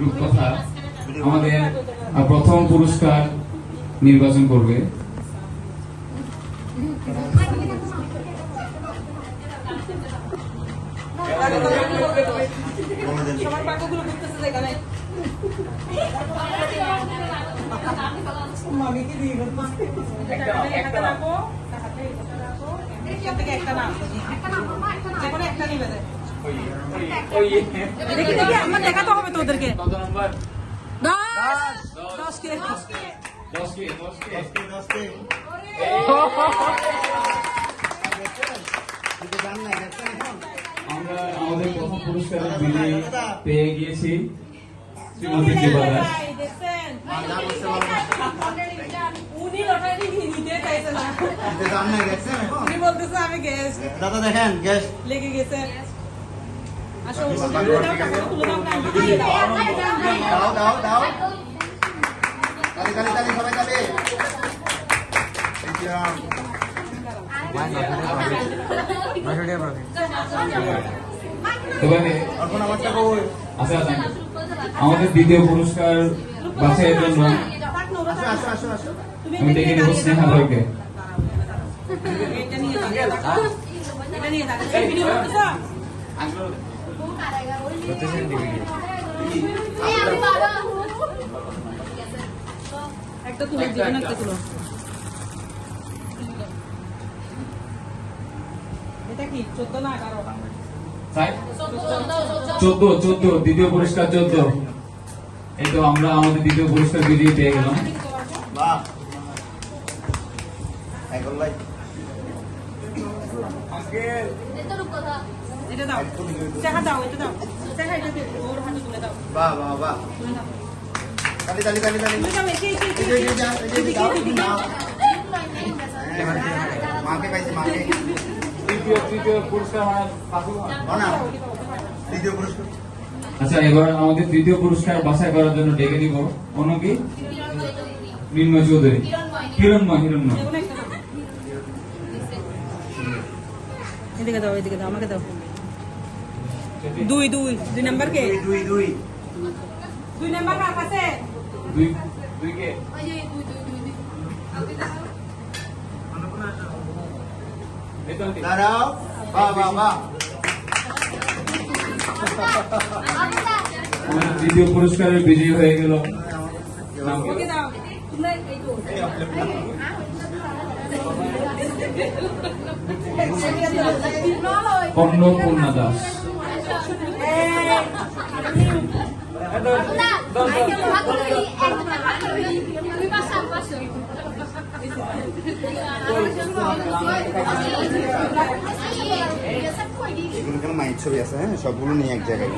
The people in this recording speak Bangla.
রূপকথা আমাদের প্রথম পুরস্কার নির্বাচন করবে। একটা থেকে একটা নাম। যে কোনো একটা নিবে দে। দেখি দেখি আমার দেখাতে হবে তোদেরকে কত নম্বর দশ দশ কে দশ কে দশ কে আমরা আমাদের প্রথম পুরস্কারের বিজয়ী পেয়ে গিয়েছি শ্রীমতী জীবা দাস দেখছেন উনি লটারি নিতে চাইছে না উনি বলতেছে আমি গেস্ট দাদা দেখেন গ্যাস লেগে গেছে আসো তুলে দাও দাও দাও তালি তালি তালি সবাই আচ্ছা। আমাদের দ্বিতীয় পুরস্কার বাছাইয়ের জন্য আমি ডেকে নেব স্নেহা ধরকে এটা নিয়ে এটা নিয়ে যাও এই একটা তুলে দিবেন একটা তুলো। এটা কি? চোদ্দ না চোদ্দ চোদ্দ দ্বিতীয় পুরস্কার চোদ্দ। এই তো আমরা আমাদের দ্বিতীয় পুরস্কার বিজয়ী পেয়ে গেলাম। বাহ। এখন ভাই এটা দাও টাকা দাও এটা দাও টাকা এটা দিও ওর হাতে তুলে দাও বাহ বাহ বাহ তালি তালি তালি তালি তুলে দাও একে একে একে এই যে, এই যে, এই যে, এই যে, দাও, এদিকে, দাও। মাকে পাইছি মাকে তৃতীয় তৃতীয় পুরস্কার আচ্ছা এবার আমাদের তৃতীয় পুরস্কার বাছাই করার জন্য ডেকে নিব। অন্য কি? মৃন্ময় চৌধুরী। হিরণময় হিরণময় যেকোনো একটা দাও এদিকে দাও এদিকে দাও আমাকে দাও দুই দুই দুই নাম্বার কে দুই দুই দুই দুই নাম্বার কার কাছে দুই দুই কে এই তো আন্টি। দাঁড়াও বাহ বাহ বাহ আমাদের তৃতীয় পুরস্কারের বিজয়ী হয়ে গেল। নাম কি? ওকে দাও অন্নপূর্ণা দাস। মায়ের ছবি আছে হ্যাঁ? সবগুলো নিয়ে এক জায়গায়।